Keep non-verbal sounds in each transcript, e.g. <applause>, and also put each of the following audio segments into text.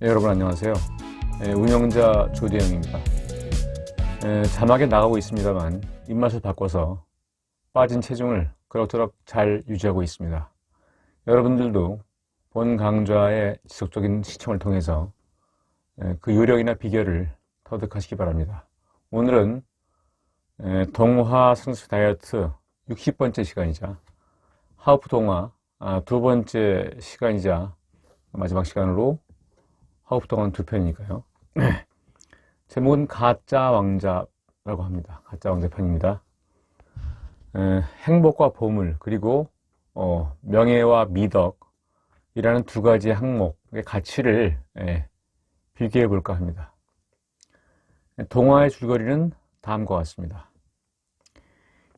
네, 여러분 안녕하세요. 네, 운영자 조대영입니다. 네, 자막에 나가고 있습니다만 입맛을 바꿔서 빠진 체중을 그럭저럭 잘 유지하고 있습니다. 여러분들도 본 강좌의 지속적인 시청을 통해서 네, 그 요령이나 비결을 터득하시기 바랍니다. 오늘은 네, 동화 승수 다이어트 60번째 시간이자 하우프 동화 아, 두 번째 시간이자 마지막 시간으로 하우프 동안 두 편이니까요. 제목은 가짜 왕자라고 합니다. 가짜 왕자 편입니다. 에, 행복과 보물 그리고 어, 명예와 미덕이라는 두 가지 항목의 가치를 에, 비교해 볼까 합니다. 동화의 줄거리는 다음과 같습니다.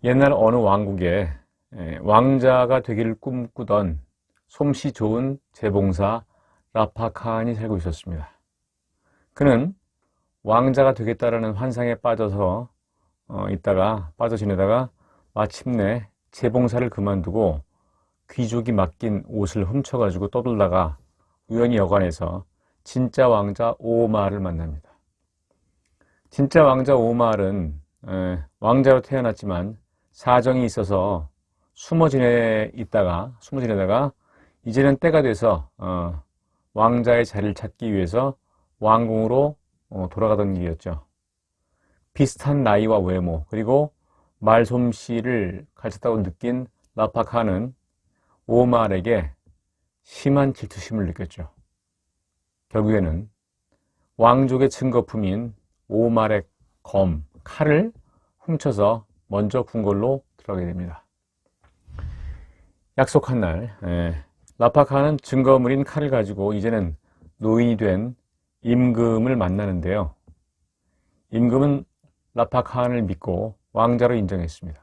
옛날 어느 왕국에 에, 왕자가 되기를 꿈꾸던 솜씨 좋은 재봉사 라파칸이 살고 있었습니다. 그는 왕자가 되겠다라는 환상에 빠져서 어, 있다가 빠져 지내다가 마침내 재봉사를 그만두고 귀족이 맡긴 옷을 훔쳐가지고 떠돌다가 우연히 여관에서 진짜 왕자 오마를 만납니다. 진짜 왕자 오마는 에, 왕자로 태어났지만 사정이 있어서 숨어 지내 있다가 숨어 지내다가 이제는 때가 돼서 어, 왕자의 자리를 찾기 위해서 왕궁으로 어, 돌아가던 길이었죠. 비슷한 나이와 외모 그리고 말솜씨를 가졌다고 느낀 라파카는 오말에게 심한 질투심을 느꼈죠. 결국에는 왕족의 증거품인 오말의 검, 칼을 훔쳐서 먼저 궁궐로 들어가게 됩니다. 약속한 날, 예, 라파카는 증거물인 칼을 가지고 이제는 노인이 된 임금을 만나는데요. 임금은 라파칸을 믿고 왕자로 인정했습니다.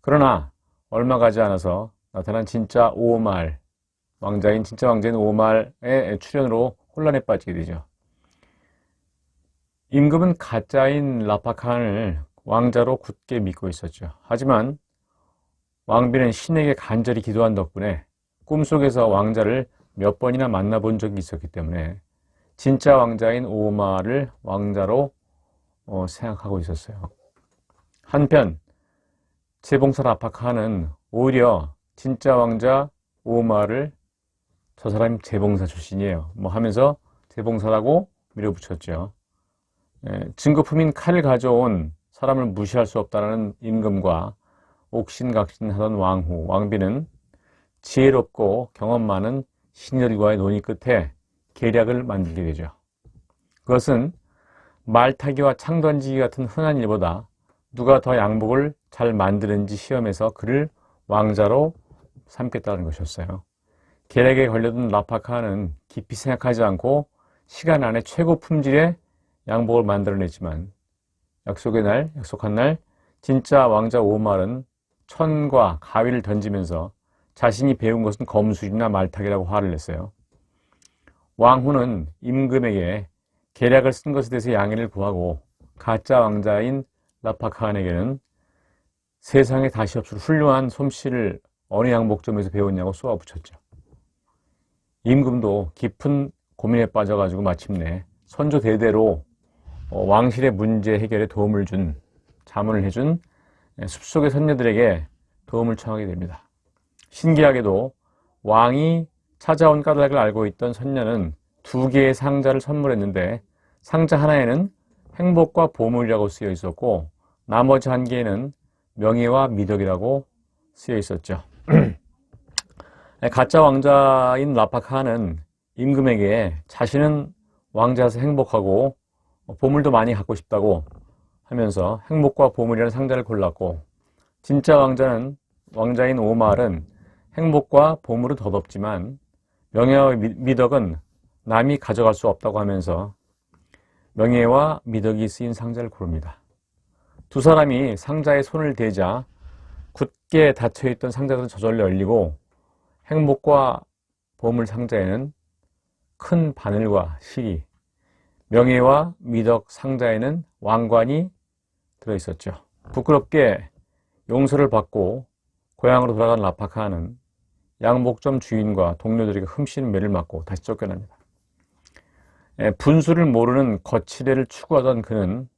그러나 얼마 가지 않아서 나타난 진짜 오말, 왕자인 진짜 왕자인 오말의 출현으로 혼란에 빠지게 되죠. 임금은 가짜인 라파칸을 왕자로 굳게 믿고 있었죠. 하지만 왕비는 신에게 간절히 기도한 덕분에 꿈속에서 왕자를 몇 번이나 만나본 적이 있었기 때문에 진짜 왕자인 오마를 왕자로 어, 생각하고 있었어요. 한편 재봉사 라파카는 오히려 진짜 왕자 오마를 저 사람이 재봉사 출신이에요. 뭐 하면서 재봉사라고 밀어붙였죠. 예, 증거품인 칼을 가져온 사람을 무시할 수 없다는 임금과 옥신각신하던 왕후, 왕비는 지혜롭고 경험 많은 신열과의 논의 끝에 계략을 만들게 되죠. 그것은 말타기와 창 던지기 같은 흔한 일보다 누가 더 양복을 잘 만드는지 시험해서 그를 왕자로 삼겠다는 것이었어요. 계략에 걸려든 라파카는 깊이 생각하지 않고 시간 안에 최고 품질의 양복을 만들어냈지만 약속의 날, 약속한 날 진짜 왕자 오말은 천과 가위를 던지면서 자신이 배운 것은 검술이나 말타기라고 화를 냈어요. 왕후는 임금에게 계략을 쓴 것에 대해서 양해를 구하고 가짜 왕자인 라파칸에게는 세상에 다시 없을 훌륭한 솜씨를 어느 양복점에서 배웠냐고 쏘아붙였죠. 임금도 깊은 고민에 빠져가지고 마침내 선조 대대로 어, 왕실의 문제 해결에 도움을 준 자문을 해준 숲속의 선녀들에게 도움을 청하게 됩니다. 신기하게도 왕이 찾아온 까닭을 알고 있던 선녀는 두 개의 상자를 선물했는데 상자 하나에는 행복과 보물이라고 쓰여 있었고 나머지 한 개에는 명예와 미덕이라고 쓰여 있었죠. <clears throat> 가짜 왕자인 라파카는 임금에게 자신은 왕자에서 행복하고 보물도 많이 갖고 싶다고 하면서 행복과 보물이라는 상자를 골랐고 진짜 왕자는 왕자인 오말은 행복과 보물은 덧없지만 명예와 미덕은 남이 가져갈 수 없다고 하면서 명예와 미덕이 쓰인 상자를 고릅니다. 두 사람이 상자에 손을 대자 굳게 닫혀있던 상자들은 저절로 열리고 행복과 보물 상자에는 큰 바늘과 실이, 명예와 미덕 상자에는 왕관이 들어있었죠. 부끄럽게 용서를 받고 고향으로 돌아간 라파카는 양복점 주인과 동료들에게 흠씨는 매를 맞고 다시 쫓겨납니다. 에, 분수를 모르는 거칠애를 추구하던 그는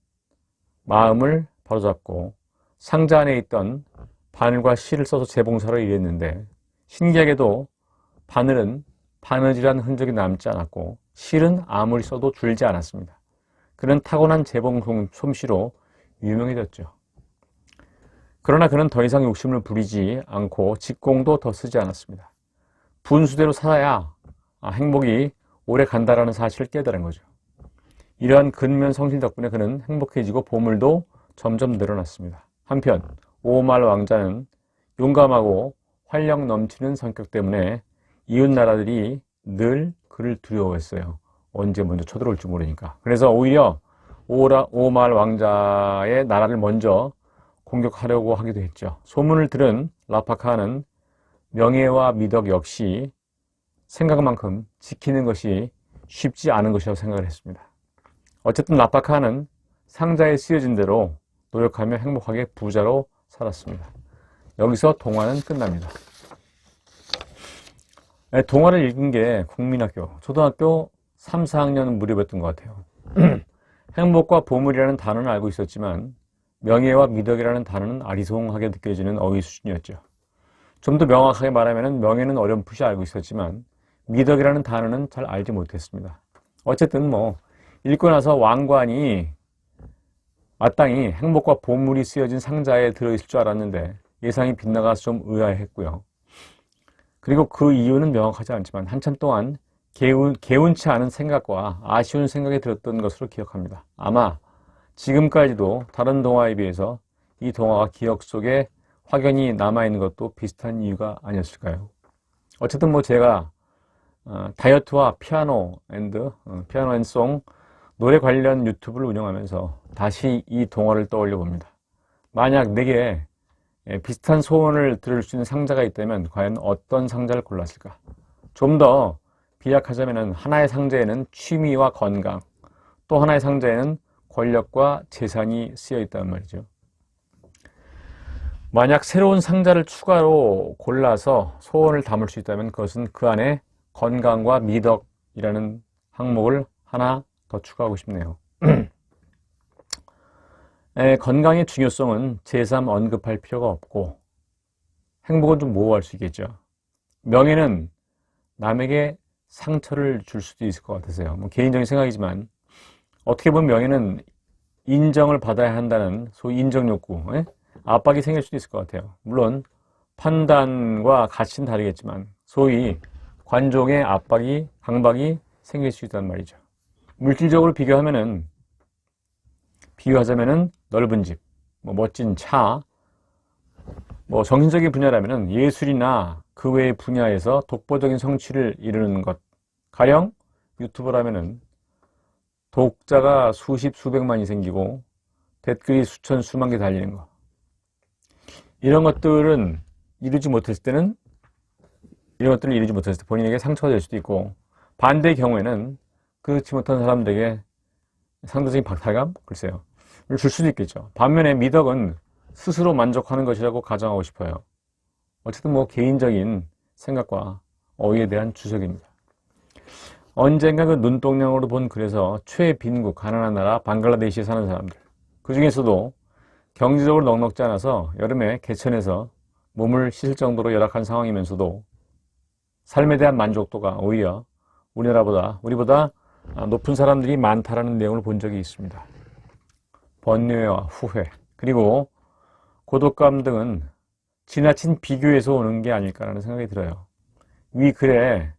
마음을 바로잡고 상자 안에 있던 바늘과 실을 써서 재봉사를 일했는데 신기하게도 바늘은 바느질한 흔적이 남지 않았고 실은 아무리 써도 줄지 않았습니다. 그는 타고난 재봉 솜- 솜씨로 유명해졌죠. 그러나 그는 더 이상 욕심을 부리지 않고 직공도 더 쓰지 않았습니다. 분수대로 살아야 아, 행복이 오래 간다라는 사실을 깨달은 거죠. 이러한 근면 성실 덕분에 그는 행복해지고 보물도 점점 늘어났습니다. 한편 오말 왕자는 용감하고 활력 넘치는 성격 때문에 이웃 나라들이 늘 그를 두려워했어요. 언제 먼저 쳐들어올지 모르니까. 그래서 오히려 오라, 오말 왕자의 나라를 먼저 공격하려고 하기도 했죠. 소문을 들은 라파카는 명예와 미덕 역시 생각만큼 지키는 것이 쉽지 않은 것이라고 생각을 했습니다. 어쨌든 라파카는 상자에 쓰여진 대로 노력하며 행복하게 부자로 살았습니다. 여기서 동화는 끝납니다. 네, 동화를 읽은 게 국민학교, 초등학교 3, 4학년 무렵이었던 것 같아요. <clears throat> 행복과 보물이라는 단어는 알고 있었지만 명예와 미덕이라는 단어는 아리송하게 느껴지는 어휘 수준이었죠. 좀 더 명확하게 말하면 명예는 어렴풋이 알고 있었지만 미덕이라는 단어는 잘 알지 못했습니다. 어쨌든 뭐 읽고 나서 왕관이 마땅히 행복과 보물이 쓰여진 상자에 들어있을 줄 알았는데 예상이 빗나가서 좀 의아했고요. 그리고 그 이유는 명확하지 않지만 한참 동안 개운, 개운치 않은 생각과 아쉬운 생각이 들었던 것으로 기억합니다. 아마 지금까지도 다른 동화에 비해서 이 동화가 기억 속에 확연히 남아있는 것도 비슷한 이유가 아니었을까요? 어쨌든 뭐 제가 어, 다이어트와 피아노 앤드 어, 피아노 앤송 노래 관련 유튜브를 운영하면서 다시 이 동화를 떠올려 봅니다. 만약 내게 예, 비슷한 소원을 들을 수 있는 상자가 있다면 과연 어떤 상자를 골랐을까? 좀 더 비약하자면 하나의 상자에는 취미와 건강, 또 하나의 상자에는 권력과 재산이 쓰여 있단 말이죠. 만약 새로운 상자를 추가로 골라서 소원을 담을 수 있다면 그것은 그 안에 건강과 미덕이라는 항목을 하나 더 추가하고 싶네요. <clears throat> 에, 건강의 중요성은 제3 언급할 필요가 없고 행복은 좀 모호할 수 있겠죠. 명예는 남에게 상처를 줄 수도 있을 것 같아서요. 뭐 개인적인 생각이지만 어떻게 보면 명예는 인정을 받아야 한다는 소위 인정 욕구, 에? 압박이 생길 수도 있을 것 같아요. 물론 판단과 가치는 다르겠지만 소위 관종의 압박이 강박이 생길 수 있단 말이죠. 물질적으로 비교하면은 비유하자면은 넓은 집, 뭐 멋진 차, 뭐 정신적인 분야라면은 예술이나 그 외의 분야에서 독보적인 성취를 이루는 것. 가령 유튜버라면은 독자가 수십 수백만이 생기고 댓글이 수천 수만 개 달리는 거. 이런 것들은 이루지 못했을 때는 이런 것들을 이루지 못했을 때 본인에게 상처가 될 수도 있고 반대의 경우에는 그렇지 못한 사람들에게 상대적인 박탈감? 글쎄요. 줄 수도 있겠죠. 반면에 미덕은 스스로 만족하는 것이라고 가정하고 싶어요. 어쨌든 뭐 개인적인 생각과 어휘에 대한 주석입니다. 언젠가 그 눈동냥으로 본 글에서 최빈국, 가난한 나라 방글라데시에 사는 사람들. 그 중에서도 경제적으로 넉넉지 않아서 여름에 개천에서 몸을 씻을 정도로 열악한 상황이면서도 삶에 대한 만족도가 오히려 우리나라보다, 우리보다 높은 사람들이 많다라는 내용을 본 적이 있습니다. 번뇌와 후회, 그리고 고독감 등은 지나친 비교에서 오는 게 아닐까라는 생각이 들어요. 위 글에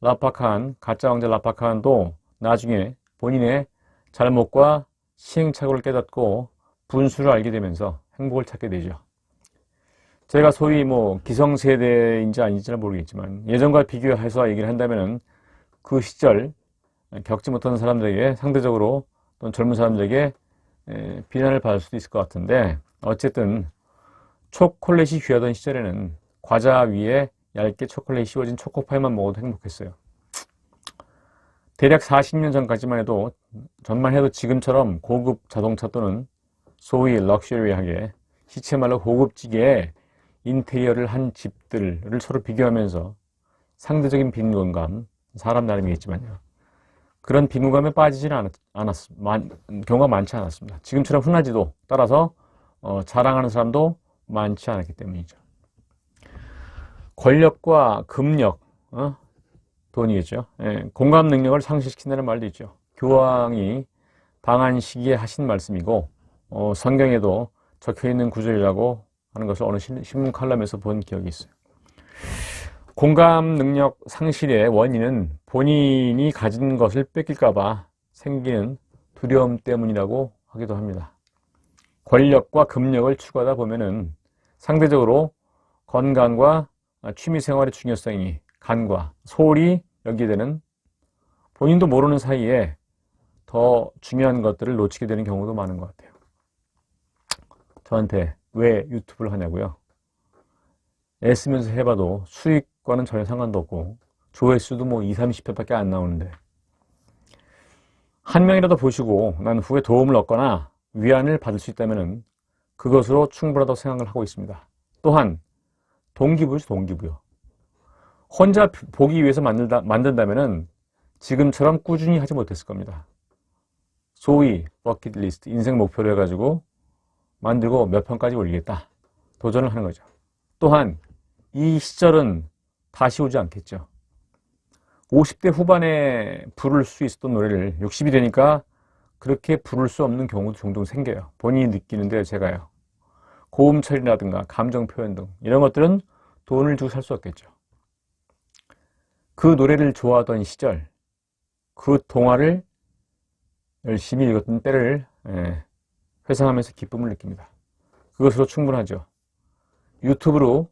라파칸, 가짜 왕자 라파칸도 나중에 본인의 잘못과 시행착오를 깨닫고 분수를 알게 되면서 행복을 찾게 되죠. 제가 소위 뭐 기성세대인지 아닌지 잘 모르겠지만 예전과 비교해서 얘기를 한다면은 그 시절 겪지 못하는 사람들에게 상대적으로 또는 젊은 사람들에게 에, 비난을 받을 수도 있을 것 같은데 어쨌든 초콜릿이 귀하던 시절에는 과자 위에 얇게 초콜릿이 씌워진 초코파이만 먹어도 행복했어요. 대략 40년 전까지만 해도 전만 해도 지금처럼 고급 자동차 또는 소위 럭셔리하게 시체말로 고급지게 인테리어를 한 집들을 서로 비교하면서 상대적인 빈곤감, 사람 나름이겠지만요. 그런 비무감에 빠지지는 않았, 많, 경우가 많지 않았습니다. 지금처럼 흔하지도 따라서 어, 자랑하는 사람도 많지 않았기 때문이죠. 권력과 금력, 어? 돈이겠죠. 예, 공감 능력을 상실시킨다는 말도 있죠. 교황이 방한 시기에 하신 말씀이고 어, 성경에도 적혀 있는 구절이라고 하는 것을 어느 신- 신문 칼럼에서 본 기억이 있어요. 공감 능력 상실의 원인은 본인이 가진 것을 뺏길까봐 생기는 두려움 때문이라고 하기도 합니다. 권력과 금력을 추구하다 보면은 상대적으로 건강과 취미 생활의 중요성이 간과 소홀히 여기되는 본인도 모르는 사이에 더 중요한 것들을 놓치게 되는 경우도 많은 것 같아요. 저한테 왜 유튜브를 하냐고요? 애쓰면서 해봐도 수익과는 전혀 상관도 없고 조회수도 뭐 2, 30회밖에 안 나오는데 한 명이라도 보시고 난 후에 도움을 얻거나 위안을 받을 수 있다면 그것으로 충분하다고 생각을 하고 있습니다. 또한 동기부여죠, 동기부여. 혼자 보기 위해서 만들다, 만든다면 지금처럼 꾸준히 하지 못했을 겁니다. 소위 버킷리스트, 인생 목표로 해가지고 만들고 몇 편까지 올리겠다. 도전을 하는 거죠. 또한 이 시절은 다시 오지 않겠죠. 50대 후반에 부를 수 있었던 노래를 60이 되니까 그렇게 부를 수 없는 경우도 종종 생겨요. 본인이 느끼는데 제가요. 고음 처리라든가 감정 표현 등 이런 것들은 돈을 주고 살 수 없겠죠. 그 노래를 좋아하던 시절, 그 동화를 열심히 읽었던 때를 예, 회상하면서 기쁨을 느낍니다. 그것으로 충분하죠. 유튜브로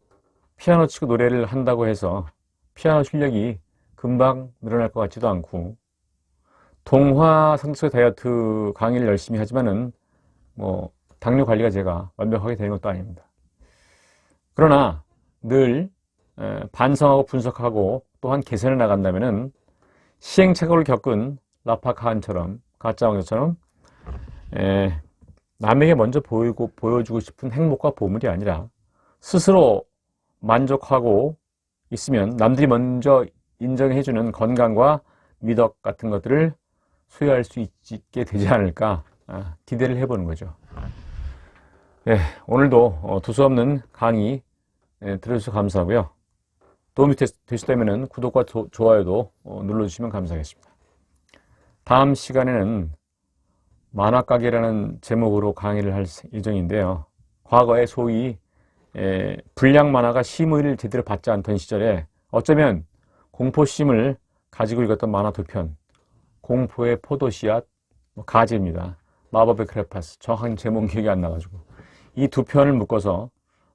피아노 치고 노래를 한다고 해서 피아노 실력이 금방 늘어날 것 같지도 않고 동화 성취 다이어트 강의를 열심히 하지만은 뭐 당뇨 관리가 제가 완벽하게 되는 것도 아닙니다. 그러나 늘 에, 반성하고 분석하고 또한 개선해 나간다면은 시행착오를 겪은 라파카한처럼 가짜 왕자처럼 에, 남에게 먼저 보이고 보여주고 싶은 행복과 보물이 아니라 스스로 만족하고 있으면 남들이 먼저 인정해주는 건강과 미덕 같은 것들을 소유할 수 있게 되지 않을까 아, 기대를 해보는 거죠. 네, 오늘도 어, 두서없는 강의 예, 들어주셔서 감사하고요. 도움이 되, 되셨다면 구독과 조- 좋아요도 어, 눌러주시면 감사하겠습니다. 다음 시간에는 만화가게라는 제목으로 강의를 할 예정인데요. 과거에 소위 에, 불량 만화가 심의를 제대로 받지 않던 시절에 어쩌면 공포심을 가지고 읽었던 만화 두 편, 공포의 포도씨앗, 뭐 가지입니다. 마법의 크레파스, 정확한 제목 기억이 안 나가지고 이 두 편을 묶어서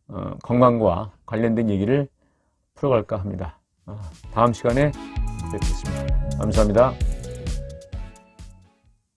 어, 건강과 관련된 얘기를 풀어갈까 합니다. 아, 다음 시간에 뵙겠습니다. 감사합니다.